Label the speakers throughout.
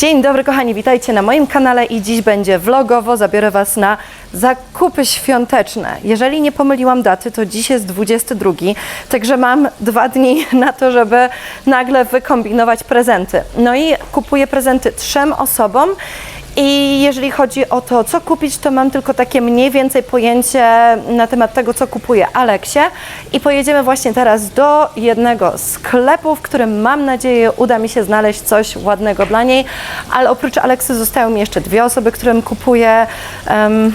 Speaker 1: Dzień dobry kochani, witajcie na moim kanale i dziś będzie vlogowo, zabiorę Was na zakupy świąteczne. Jeżeli nie pomyliłam daty, to dziś jest 22, także mam dwa dni na to, żeby nagle wykombinować prezenty. No i kupuję prezenty trzem osobom i jeżeli chodzi o to, co kupić, to mam tylko takie mniej więcej pojęcie na temat tego, co kupuję Aleksie. I pojedziemy właśnie teraz do jednego sklepu, w którym mam nadzieję uda mi się znaleźć coś ładnego dla niej. Ale oprócz Aleksy zostają mi jeszcze dwie osoby, którym kupuję. em,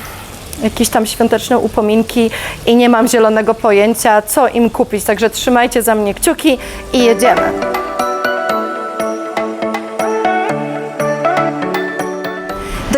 Speaker 1: jakieś tam świąteczne upominki i nie mam zielonego pojęcia, co im kupić. Także trzymajcie za mnie kciuki i jedziemy.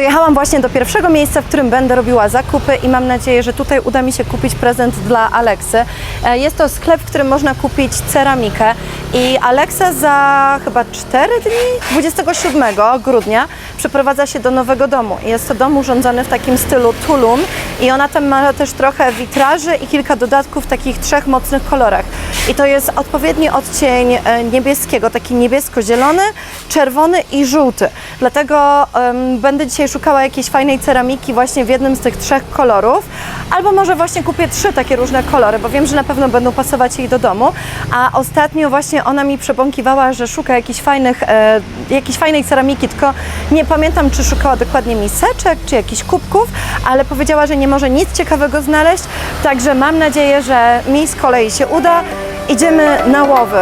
Speaker 1: Dojechałam właśnie do pierwszego miejsca, w którym będę robiła zakupy i mam nadzieję, że tutaj uda mi się kupić prezent dla Aleksy. E, Jest to sklep, w którym można kupić ceramikę i Aleksa za chyba 4 dni, 27 grudnia przeprowadza się do nowego domu. Jest to dom urządzony w takim stylu Tulum i ona tam ma też trochę witraży i kilka dodatków w takich trzech mocnych kolorach. I to jest odpowiedni odcień e, niebieskiego, taki niebiesko-zielony, czerwony i żółty. Dlatego em, będę dzisiaj szukała jakiejś fajnej ceramiki właśnie w jednym z tych trzech kolorów, albo może właśnie kupię trzy takie różne kolory, bo wiem, że na pewno będą pasować jej do domu. A ostatnio właśnie ona mi przebąkiwała, że szuka jakichś fajnych, e, jakiejś fajnej ceramiki, tylko nie pamiętam, czy szukała dokładnie miseczek, czy jakichś kubków, ale powiedziała, że nie może nic ciekawego znaleźć, także mam nadzieję, że mi z kolei się uda. Idziemy na łowy.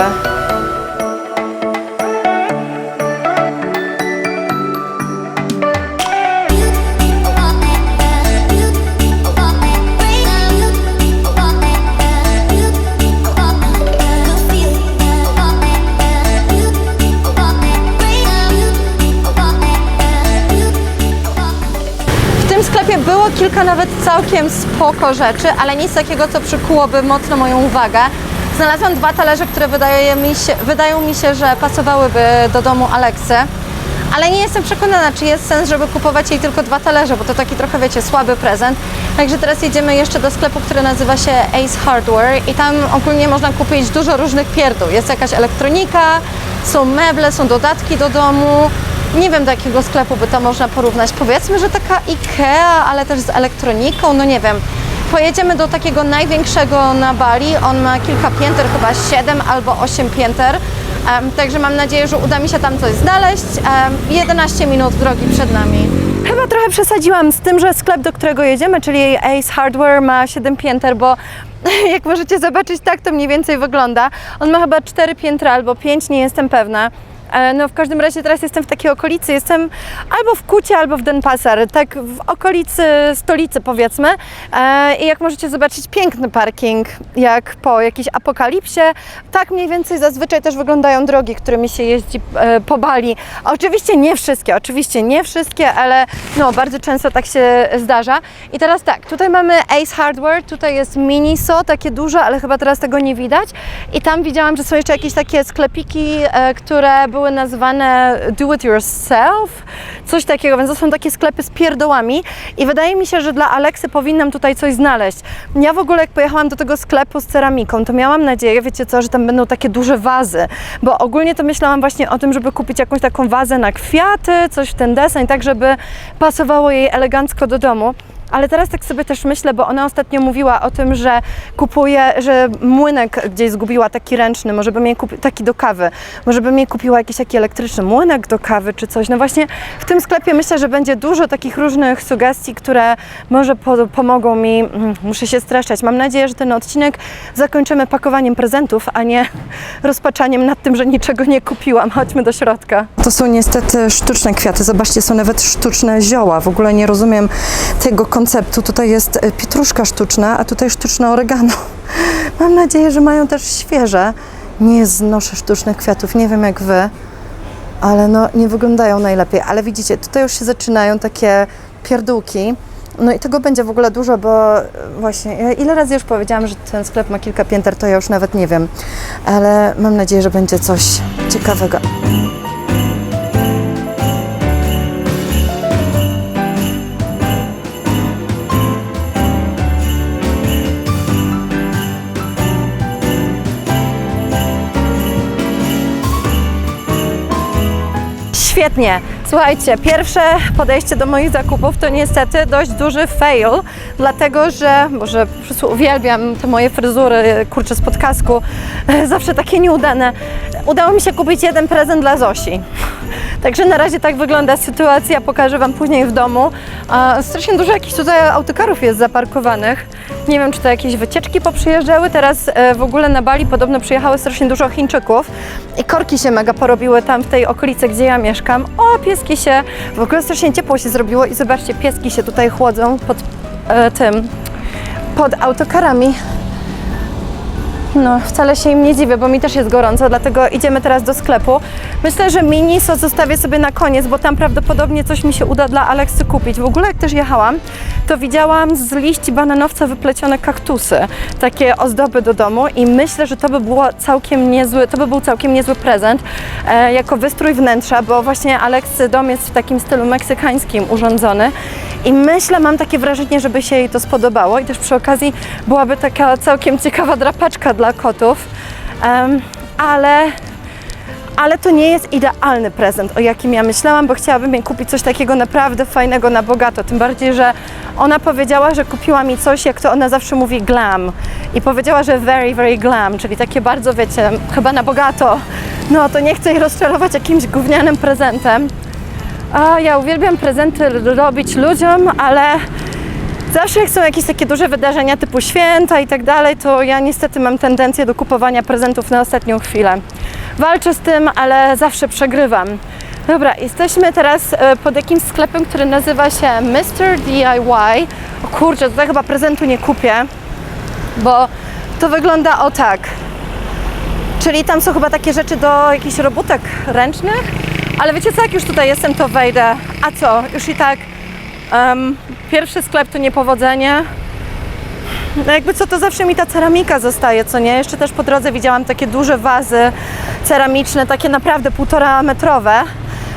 Speaker 1: Kilka nawet całkiem spoko rzeczy, ale nic takiego, co przykułoby mocno moją uwagę. Znalazłam dwa talerze, które wydaje mi się, wydają mi się, że pasowałyby do domu Aleksy. Ale nie jestem przekonana, czy jest sens, żeby kupować jej tylko dwa talerze, bo to taki trochę, wiecie, słaby prezent. Także teraz jedziemy jeszcze do sklepu, który nazywa się Ace Hardware i tam ogólnie można kupić dużo różnych pierdół. Jest jakaś elektronika, są meble, są dodatki do domu. Nie wiem, do jakiego sklepu by to można porównać. Powiedzmy, że taka IKEA, ale też z elektroniką, no nie wiem. Pojedziemy do takiego największego na Bali. On ma kilka pięter, chyba 7 albo 8 pięter. Em, także mam nadzieję, że uda mi się tam coś znaleźć. Em, 11 minut drogi przed nami. Chyba trochę przesadziłam z tym, że sklep, do którego jedziemy, czyli Ace Hardware, ma 7 pięter, bo jak możecie zobaczyć, tak to mniej więcej wygląda. On ma chyba 4 piętra albo 5, nie jestem pewna. E, No w każdym razie teraz jestem w takiej okolicy, jestem albo w Kucie, albo w Denpasar, tak w okolicy stolicy powiedzmy. E, I jak możecie zobaczyć, piękny parking, jak po jakiejś apokalipsie. Tak mniej więcej zazwyczaj też wyglądają drogi, którymi się jeździ e, po Bali. Oczywiście nie wszystkie, oczywiście nie wszystkie, ale no bardzo często tak się zdarza. I teraz tak, tutaj mamy Ace Hardware, tutaj jest Miniso, takie duże, ale chyba teraz tego nie widać. I tam widziałam, że są jeszcze jakieś takie sklepiki, które były nazwane do it yourself, coś takiego, więc to są takie sklepy z pierdołami i wydaje mi się, że dla Aleksy powinnam tutaj coś znaleźć. Ja w ogóle jak pojechałam do tego sklepu z ceramiką, to miałam nadzieję, wiecie co, że tam będą takie duże wazy, bo ogólnie to myślałam właśnie o tym, żeby kupić jakąś taką wazę na kwiaty, coś w ten deseń, tak żeby pasowało jej elegancko do domu. Ale teraz tak sobie też myślę, bo ona ostatnio mówiła o tym, że kupuje, że młynek gdzieś zgubiła taki ręczny, może bym jej kupił, taki do kawy, może bym jej kupiła jakiś taki elektryczny młynek do kawy czy coś. No właśnie w tym sklepie myślę, że będzie dużo takich różnych sugestii, które może po, pomogą mi, mm, muszę się streszczać. Mam nadzieję, że ten odcinek zakończymy pakowaniem prezentów, a nie rozpaczaniem nad tym, że niczego nie kupiłam. Chodźmy do środka. To są niestety sztuczne kwiaty. Zobaczcie, są nawet sztuczne zioła. W ogóle nie rozumiem tego konceptu. Tutaj jest e, pietruszka sztuczna, a tutaj sztuczne oregano. Mam nadzieję, że mają też świeże. Nie znoszę sztucznych kwiatów, nie wiem jak wy, ale no nie wyglądają najlepiej. Ale widzicie, tutaj już się zaczynają takie pierdółki. No i tego będzie w ogóle dużo, bo e, właśnie ile razy już powiedziałam, że ten sklep ma kilka pięter, to ja już nawet nie wiem. Ale mam nadzieję, że będzie coś ciekawego. Świetnie. Słuchajcie, pierwsze podejście do moich zakupów to niestety dość duży fail, dlatego że, może po prostu uwielbiam te moje fryzury, kurczę, z podkasku, zawsze takie nieudane. Udało mi się kupić jeden prezent dla Zosi. Także na razie tak wygląda sytuacja, pokażę Wam później w domu. A, strasznie dużo jakichś tutaj autokarów jest zaparkowanych. Nie wiem, czy to jakieś wycieczki poprzyjeżdżały. Teraz e, w ogóle na Bali podobno przyjechało strasznie dużo Chińczyków i korki się mega porobiły tam w tej okolicy, gdzie ja mieszkam. O, pieski się, w ogóle strasznie ciepło się zrobiło i zobaczcie, pieski się tutaj chłodzą pod e, tym, pod autokarami. No, wcale się im nie dziwię, bo mi też jest gorąco, dlatego idziemy teraz do sklepu. Myślę, że miniso zostawię sobie na koniec, bo tam prawdopodobnie coś mi się uda dla Aleksy kupić. W ogóle jak też jechałam, to widziałam z liści bananowca wyplecione kaktusy, takie ozdoby do domu i myślę, że to by było całkiem niezły, to by był całkiem niezły prezent e, jako wystrój wnętrza, bo właśnie Aleksy dom jest w takim stylu meksykańskim urządzony i myślę, mam takie wrażenie, żeby się jej to spodobało i też przy okazji byłaby taka całkiem ciekawa drapaczka dla kotów, Em, ale ale to nie jest idealny prezent, o jakim ja myślałam, bo chciałabym jej kupić coś takiego naprawdę fajnego na bogato. Tym bardziej, że ona powiedziała, że kupiła mi coś, jak to ona zawsze mówi, glam. I powiedziała, że very, very glam, czyli takie bardzo, wiecie, chyba na bogato. No to nie chcę jej rozczarować jakimś gównianym prezentem. A ja uwielbiam prezenty robić ludziom, ale Zawsze jak są jakieś takie duże wydarzenia typu święta i tak dalej, to ja niestety mam tendencję do kupowania prezentów na ostatnią chwilę. Walczę z tym, ale zawsze przegrywam. Dobra, jesteśmy teraz e, pod jakimś sklepem, który nazywa się Mr. DIY. O kurczę, tutaj chyba prezentu nie kupię, bo to wygląda o tak. Czyli tam są chyba takie rzeczy do jakichś robótek ręcznych, ale wiecie co, jak już tutaj jestem, to wejdę. A co, już i tak em, pierwszy sklep to niepowodzenie. No jakby co, to zawsze mi ta ceramika zostaje, co nie? Jeszcze też po drodze widziałam takie duże wazy ceramiczne, takie naprawdę półtora metrowe,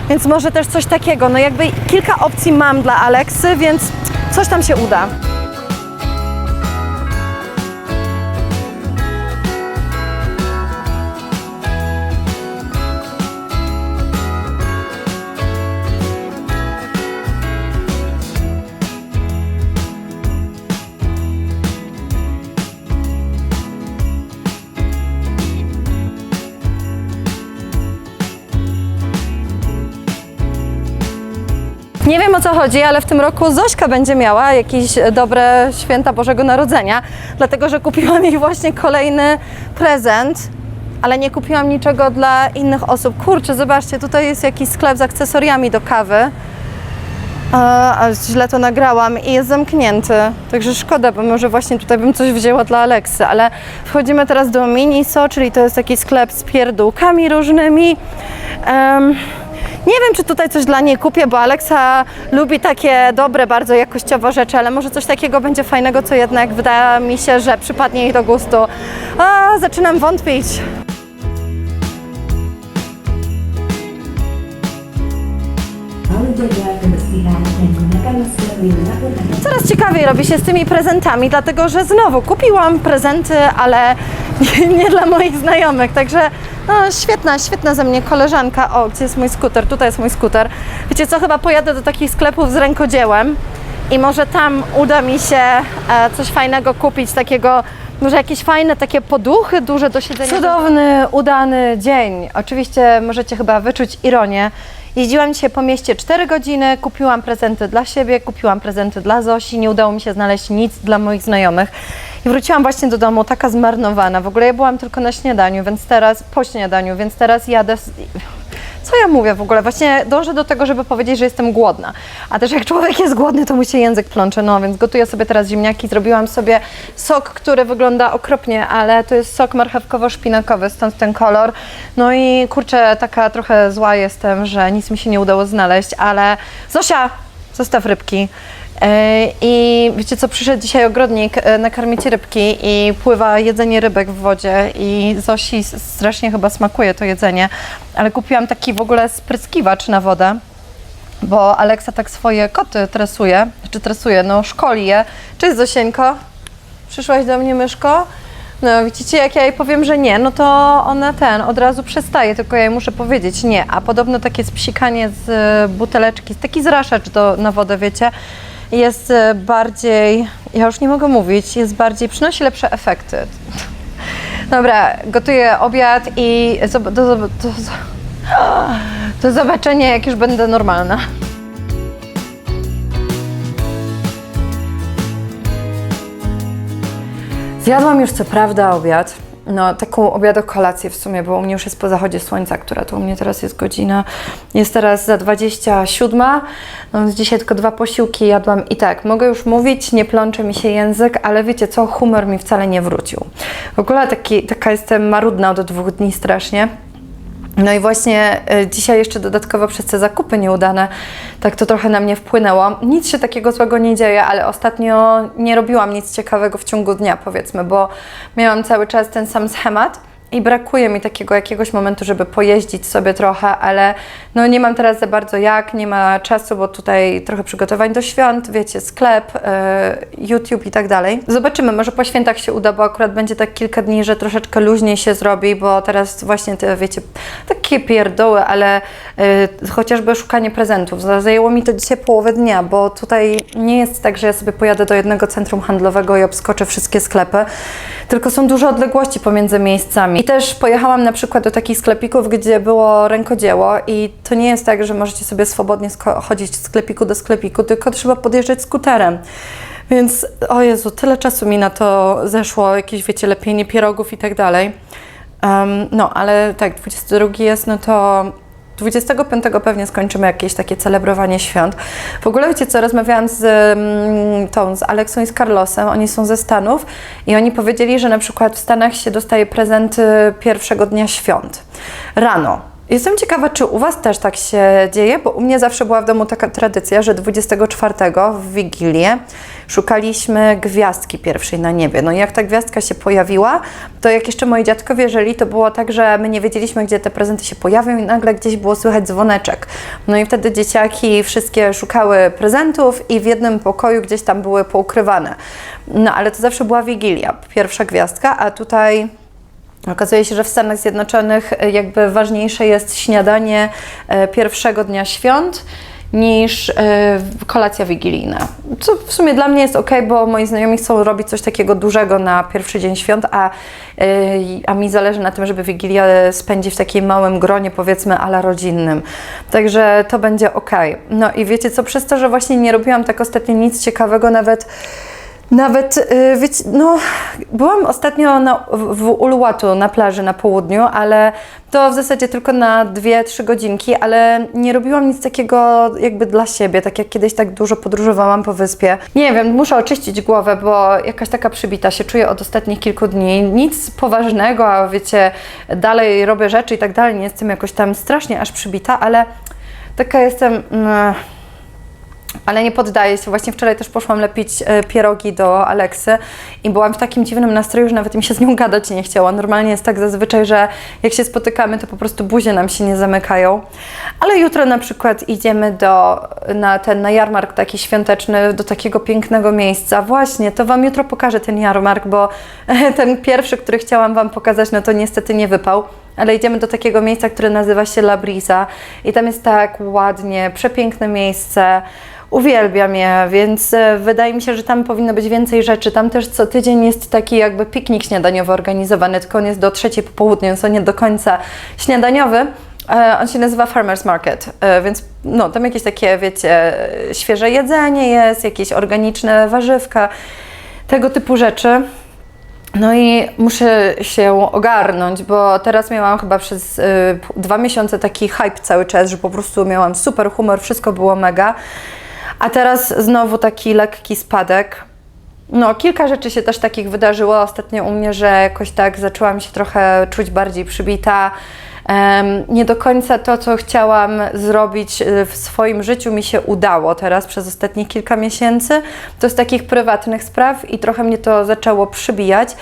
Speaker 1: więc może też coś takiego. No jakby kilka opcji mam dla Aleksy, więc coś tam się uda. O co chodzi, ale w tym roku Zośka będzie miała jakieś e, dobre święta Bożego Narodzenia, dlatego że kupiłam jej właśnie kolejny prezent, ale nie kupiłam niczego dla innych osób. Kurczę, zobaczcie, tutaj jest jakiś sklep z akcesoriami do kawy. A, a źle to nagrałam i jest zamknięty. Także szkoda, bo może właśnie tutaj bym coś wzięła dla Aleksy, ale wchodzimy teraz do Miniso, czyli to jest taki sklep z pierdółkami różnymi. Em, nie wiem, czy tutaj coś dla niej kupię, bo Aleksa lubi takie dobre, bardzo jakościowe rzeczy, ale może coś takiego będzie fajnego, co jednak wydaje mi się, że przypadnie jej do gustu. A, zaczynam wątpić. Coraz ciekawiej robi się z tymi prezentami, dlatego że znowu kupiłam prezenty, ale nie, nie dla moich znajomych, także no, świetna, świetna ze mnie koleżanka. O, gdzie jest mój skuter? Tutaj jest mój skuter. Wiecie co, chyba pojadę do takich sklepów z rękodziełem i może tam uda mi się e, coś fajnego kupić, takiego może jakieś fajne takie poduchy duże do siedzenia. Cudowny, udany dzień. Oczywiście możecie chyba wyczuć ironię. Jeździłam dzisiaj po mieście 4 godziny, kupiłam prezenty dla siebie, kupiłam prezenty dla Zosi, nie udało mi się znaleźć nic dla moich znajomych. I wróciłam właśnie do domu taka zmarnowana. W ogóle ja byłam tylko na śniadaniu, więc teraz, po śniadaniu, więc teraz jadę... Z... Co ja mówię w ogóle? Właśnie dążę do tego, żeby powiedzieć, że jestem głodna. A też jak człowiek jest głodny, to mu się język plącze. No więc gotuję sobie teraz ziemniaki. Zrobiłam sobie sok, który wygląda okropnie, ale to jest sok marchewkowo-szpinakowy, stąd ten kolor. No i kurczę, taka trochę zła jestem, że nic mi się nie udało znaleźć, ale Zosia, zostaw rybki. Yy, I wiecie co, przyszedł dzisiaj ogrodnik yy, nakarmić rybki i pływa jedzenie rybek w wodzie i Zosi strasznie chyba smakuje to jedzenie, ale kupiłam taki w ogóle spryskiwacz na wodę, bo Aleksa tak swoje koty tresuje, czy tresuje, no szkoli je. Cześć Zosieńko, przyszłaś do mnie myszko? No widzicie, jak ja jej powiem, że nie, no to ona ten, od razu przestaje, tylko ja jej muszę powiedzieć nie. A podobno takie spsikanie z e, buteleczki, taki zraszacz do, na wodę, wiecie, jest e, bardziej, ja już nie mogę mówić, jest bardziej, przynosi lepsze efekty. Dobra, gotuję obiad i zob- do, do, do, do zobaczenia, jak już będę normalna. Zjadłam już co prawda obiad. No, taką obiad kolację w sumie, bo u mnie już jest po zachodzie słońca, która to u mnie teraz jest godzina. Jest teraz za 27. No więc dzisiaj tylko dwa posiłki jadłam i tak, mogę już mówić, nie plącze mi się język, ale wiecie co, humor mi wcale nie wrócił. W ogóle taki, taka jestem marudna od dwóch dni strasznie. No i właśnie y, dzisiaj jeszcze dodatkowo przez te zakupy nieudane, tak to trochę na mnie wpłynęło. Nic się takiego złego nie dzieje, ale ostatnio nie robiłam nic ciekawego w ciągu dnia, powiedzmy, bo miałam cały czas ten sam schemat. I brakuje mi takiego jakiegoś momentu, żeby pojeździć sobie trochę, ale no nie mam teraz za bardzo jak, nie ma czasu, bo tutaj trochę przygotowań do świąt, wiecie, sklep, y, YouTube i tak dalej. Zobaczymy, może po świętach się uda, bo akurat będzie tak kilka dni, że troszeczkę luźniej się zrobi, bo teraz właśnie te, wiecie, takie pierdoły, ale y, chociażby szukanie prezentów. Zajęło mi to dzisiaj połowę dnia, bo tutaj nie jest tak, że ja sobie pojadę do jednego centrum handlowego i obskoczę wszystkie sklepy, tylko są duże odległości pomiędzy miejscami. I też pojechałam na przykład do takich sklepików, gdzie było rękodzieło i to nie jest tak, że możecie sobie swobodnie chodzić z sklepiku do sklepiku, tylko trzeba podjeżdżać skuterem. Więc, o Jezu, tyle czasu mi na to zeszło, jakieś, wiecie, lepienie pierogów i tak dalej. Em, no, ale tak, 22 jest, no to 25 pewnie skończymy jakieś takie celebrowanie świąt. W ogóle wiecie co, rozmawiałam z mm, tą, z Aleksą i z Carlosem, oni są ze Stanów i oni powiedzieli, że na przykład w Stanach się dostaje prezenty pierwszego dnia świąt. Rano. Jestem ciekawa, czy u Was też tak się dzieje, bo u mnie zawsze była w domu taka tradycja, że 24 w Wigilię szukaliśmy gwiazdki pierwszej na niebie. No i jak ta gwiazdka się pojawiła, to jak jeszcze moi dziadkowie żyli, to było tak, że my nie wiedzieliśmy, gdzie te prezenty się pojawią i nagle gdzieś było słychać dzwoneczek. No i wtedy dzieciaki wszystkie szukały prezentów i w jednym pokoju gdzieś tam były poukrywane. No ale to zawsze była Wigilia, pierwsza gwiazdka, a tutaj... Okazuje się, że w Stanach Zjednoczonych e, jakby ważniejsze jest śniadanie e, pierwszego dnia świąt niż e, kolacja wigilijna. Co w sumie dla mnie jest ok, bo moi znajomi chcą robić coś takiego dużego na pierwszy dzień świąt, a, a mi zależy na tym, żeby Wigilię spędzić w takim małym gronie, powiedzmy, ala rodzinnym. Także to będzie ok. No i wiecie co, przez to, że właśnie nie robiłam tak ostatnio nic ciekawego, nawet nawet, y, wiecie, no, byłam ostatnio na, w, Uluwatu na plaży na południu, ale to w zasadzie tylko na 2-3 godzinki, ale nie robiłam nic takiego jakby dla siebie, tak jak kiedyś tak dużo podróżowałam po wyspie. Nie wiem, muszę oczyścić głowę, bo jakaś taka przybita się czuję od ostatnich kilku dni. Nic poważnego, a wiecie, dalej robię rzeczy i tak dalej, nie jestem jakoś tam strasznie aż przybita, ale taka jestem... Mm, ale nie poddaję się. Właśnie wczoraj też poszłam lepić e, pierogi do Aleksy i byłam w takim dziwnym nastroju, że nawet mi się z nią gadać nie chciała. Normalnie jest tak zazwyczaj, że jak się spotykamy, to po prostu buzie nam się nie zamykają. Ale jutro na przykład idziemy do, na ten na jarmark taki świąteczny, do takiego pięknego miejsca. Właśnie, to Wam jutro pokażę ten jarmark, bo ten pierwszy, który chciałam Wam pokazać, no to niestety nie wypał ale idziemy do takiego miejsca, które nazywa się La Brisa i tam jest tak ładnie, przepiękne miejsce. Uwielbiam je, więc e, wydaje mi się, że tam powinno być więcej rzeczy. Tam też co tydzień jest taki jakby piknik śniadaniowy organizowany, tylko on jest do trzeciej po południu, więc on nie do końca śniadaniowy. E, On się nazywa Farmers Market, e, więc no, tam jakieś takie, wiecie, świeże jedzenie jest, jakieś organiczne warzywka, tego typu rzeczy. No i muszę się ogarnąć, bo teraz miałam chyba przez y, dwa miesiące taki hype cały czas, że po prostu miałam super humor, wszystko było mega. A teraz znowu taki lekki spadek. No, kilka rzeczy się też takich wydarzyło ostatnio u mnie, że jakoś tak zaczęłam się trochę czuć bardziej przybita. Nie do końca to, co chciałam zrobić e, w swoim życiu, mi się udało teraz przez ostatnie kilka miesięcy. To z takich prywatnych spraw i trochę mnie to zaczęło przybijać,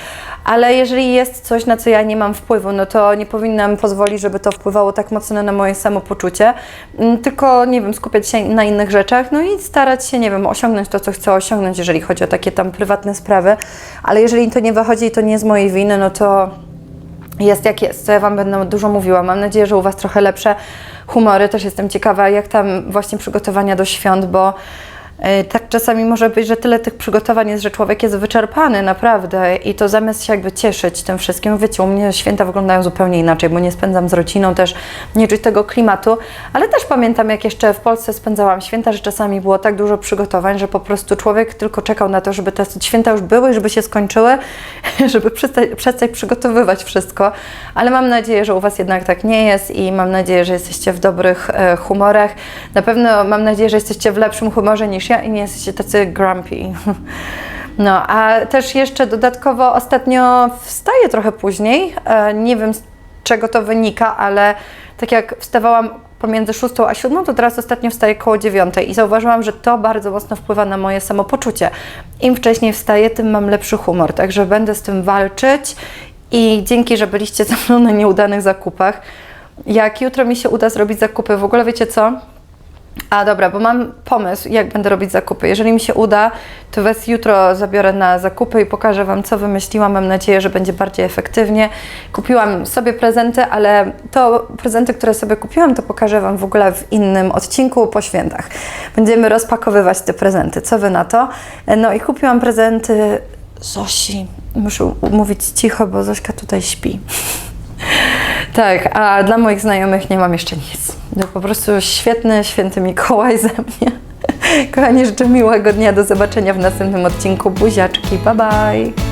Speaker 1: ale jeżeli jest coś, na co ja nie mam wpływu, no to nie powinnam pozwolić, żeby to wpływało tak mocno na moje samopoczucie, Mm, tylko, nie wiem, skupiać się na innych rzeczach, no i starać się, nie wiem, osiągnąć to, co chcę osiągnąć, jeżeli chodzi o takie tam prywatne sprawy, ale jeżeli to nie wychodzi i to nie z mojej winy, no to jest jak jest, to ja Wam będę dużo mówiła. Mam nadzieję, że u Was trochę lepsze humory. Też jestem ciekawa, jak tam właśnie przygotowania do świąt, bo tak czasami może być, że tyle tych przygotowań jest, że człowiek jest wyczerpany naprawdę. I to zamiast się jakby cieszyć tym wszystkim, wiecie, u mnie święta wyglądają zupełnie inaczej, bo nie spędzam z rodziną, też nie czuć tego klimatu, ale też pamiętam, jak jeszcze w Polsce spędzałam święta, że czasami było tak dużo przygotowań, że po prostu człowiek tylko czekał na to, żeby te święta już były żeby się skończyły, żeby przestać, przestać przygotowywać wszystko, ale mam nadzieję, że u Was jednak tak nie jest i mam nadzieję, że jesteście w dobrych e, humorach. Na pewno mam nadzieję, że jesteście w lepszym humorze niż ja i nie jesteście tacy grumpy. No, a też jeszcze dodatkowo ostatnio wstaję trochę później. E, nie wiem z czego to wynika, ale tak jak wstawałam pomiędzy 6 a 7, to teraz ostatnio wstaję koło 9 i zauważyłam, że to bardzo mocno wpływa na moje samopoczucie. Im wcześniej wstaję, tym mam lepszy humor, także będę z tym walczyć i dzięki, że byliście ze mną na nieudanych zakupach. Jak jutro mi się uda zrobić zakupy, w ogóle wiecie co? A dobra, bo mam pomysł, jak będę robić zakupy. Jeżeli mi się uda, to Was jutro zabiorę na zakupy i pokażę Wam, co wymyśliłam. Mam nadzieję, że będzie bardziej efektywnie. Kupiłam sobie prezenty, ale to prezenty, które sobie kupiłam, to pokażę Wam w ogóle w innym odcinku po świętach. Będziemy rozpakowywać te prezenty. Co Wy na to? No i kupiłam prezenty Zosi. Muszę mówić cicho, bo Zośka tutaj śpi. Tak, a dla moich znajomych nie mam jeszcze nic. No po prostu świetny, święty Mikołaj ze mnie. Kochani, życzę miłego dnia. Do zobaczenia w następnym odcinku. Buziaczki, bye bye.